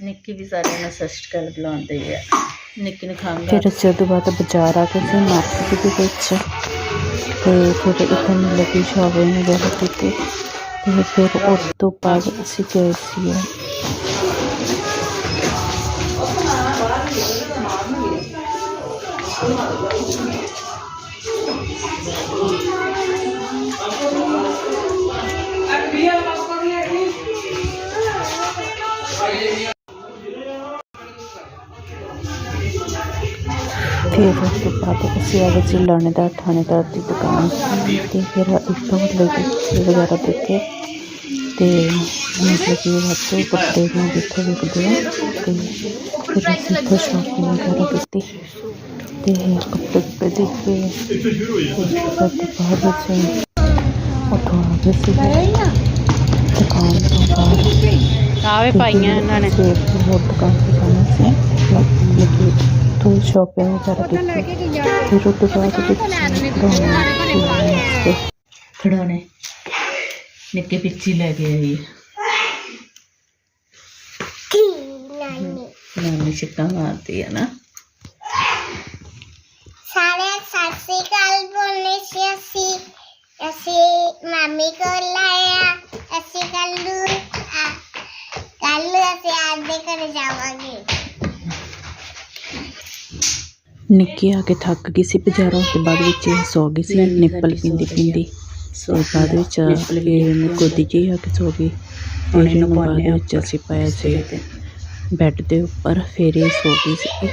ਨਿੱਕੀ ਵੀ ਸਾਰਿਆਂ ਨੂੰ ਸਤਿ ਸ਼੍ਰੀ ਅਕਾਲ ਬੁਲਾਉਂਦੀ ਹੈ ਨਿੱਕੀ ਨੂੰ ਖਾਂਗਾ ਫਿਰ ਅਸੀਂ ਉਹਦੇ ਬਾਅਦ ਬਾਜ਼ਾਰ ਆ ਗਏ ਸੀ ਮਾਰਕੀਟ ਦੇ ਵਿੱਚ। ਤੇ ਫਿਰ ਇੱਥੇ ਨੂੰ ਲੱਗੀ ਸ਼ਾਪਿੰਗ ਵਗੈਰਾ ਕੀਤੀ। ਤੇ ਫਿਰ ਉਸ ਤੋਂ ਬਾਅਦ ਅਸੀਂ ਗਏ ਸੀ ਫਿਰ ਉਸ ਤੋਂ ਬਾਅਦ ਅਸੀਂ ਆ ਗਏ ਸੀ ਲਾਣੇਦਾਰ ਥਾਣੇਦਾਰ ਦੀ ਦੁਕਾਨ ਤੇ ਫਿਰ ਇੱਥੋਂ ਮਤਲਬ ਕਿ ਵਗੈਰਾ ਦੇਖੇ ਤੇ ਮਤਲਬ ਕਿ ਵਾਧੂ ਕੱਪੜੇ ਨੂੰ ਦੇਖੇ ਵਿਕਦੇ ਆ ਤੇ ਫਿਰ ਅਸੀਂ ਇੱਥੋਂ ਸ਼ਾਪਿੰਗ ਵਗੈਰਾ ਕੀਤੀ ਤੇ ਕੱਪੜੇ ਕੁੱਪੜੇ ਦੇਖੇ ਉਸ ਤੋਂ ਬਾਅਦ ਅਸੀਂ ਉੱਥੋਂ ਆ ਗਏ ਸੀ। ਦੁਕਾਨ ਤੋਂ ਬਾਹਰ ਆਵੇ ਪਾਈਆਂ ਇਹਨਾਂ ਨੇ। ਹੋਰ ਦੁਕਾਨ ਤੇ ਜਾਣਾ ਸੀ। ਕਿ ਤੋਂ ਸ਼ਾਪਿੰਗ ਵਗੈਰਾ ਕੀਤੀ ਫਿਰ ਉਹ ਤੋਂ ਬਾਅਦ ਖਿਡੌਣੇ ਖਿਡੌਣੇ ਨਿੱਕੇ ਪਿੱਛੇ ਲੈ ਕੇ ਆਈ ਨਾਨੀ ਸਿੱਕਾ ਮਾਰਦੀ ਹੈ ਨਾ ਸਾਰੇ ਸਤਿ ਸ੍ਰੀ ਅਕਾਲ ਬੋਲਨੇ ਸੀ ਅਸੀਂ ਅਸੀਂ ਮਾਮੀ ਕੋਲ ਆਇਆ ਅਸੀਂ ਕੱਲੂ ਕੱਲੂ ਅਸੀਂ ਆਪਦੇ ਘਰ ਜਾਵਾਂਗੇ ਨਿੱਕੀ ਆ ਕੇ ਥੱਕ ਗਈ ਸੀ ਬਾਜ਼ਾਰੋਂ ਤੇ ਬਾਅਦ ਵਿੱਚ ਇਹ ਸੌ ਗਈ ਸੀ ਨਿੱਪਲ ਪੀਂਦੀ ਪੀਂਦੀ। ਤੇ ਬਾਅਦ ਵਿੱਚ ਇਹ ਗੋਦੀ 'ਚ ਹੀ ਆ ਕੇ ਸੌ ਗਈ। ਹੁਣ ਇਹਨੂੰ ਬਾਅਦ ਵਿੱਚ ਅਸੀਂ ਪਾਇਆ ਸੀ ਬੈੱਡ ਦੇ ਉੱਪਰ ਫਿਰ ਇਹ ਸੌ ਗਈ ਸੀ।